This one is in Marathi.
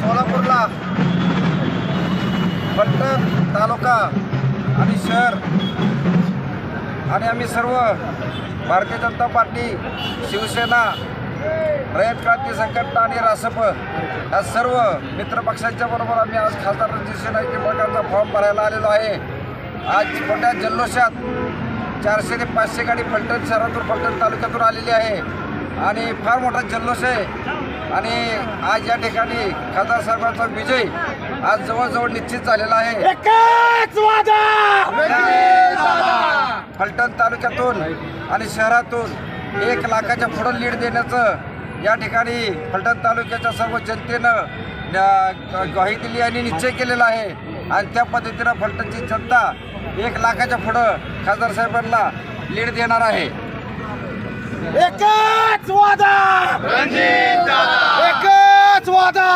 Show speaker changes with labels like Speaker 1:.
Speaker 1: सोलापूरला तालुका आणि शहर. आणि आम्ही सर्व भारतीय जनता पार्टी शिवसेना रयत क्रांती संघटना आणि रासप या सर्व मित्रपक्षांच्या बरोबर आम्ही आज खासदार रणजित नाईक निंबाळकरांचा फॉर्म भरायला आलेलो आहे. आज मोठ्या जल्लोषात चारशे ते पाचशे गाडी फलटण शहरातून फलटण तालुक्यातून आलेली आहे. आणि फार मोठा जल्लोष आहे. आणि आज या ठिकाणी खासदार साहेबांचा विजय आज जवळजवळ निश्चित झालेला आहे. फलटण तालुक्यातून आणि शहरातून एक लाखाच्या पुढं लीड देण्याचं या ठिकाणी फलटण तालुक्याच्या सर्व जनतेनं ग्वाही दिली आणि निश्चय केलेला आहे. आणि त्या पद्धतीनं फलटणची जनता एक लाखाच्या पुढं खासदार साहेबांना लीड देणार आहे.
Speaker 2: एकच वादा! एकच वादा!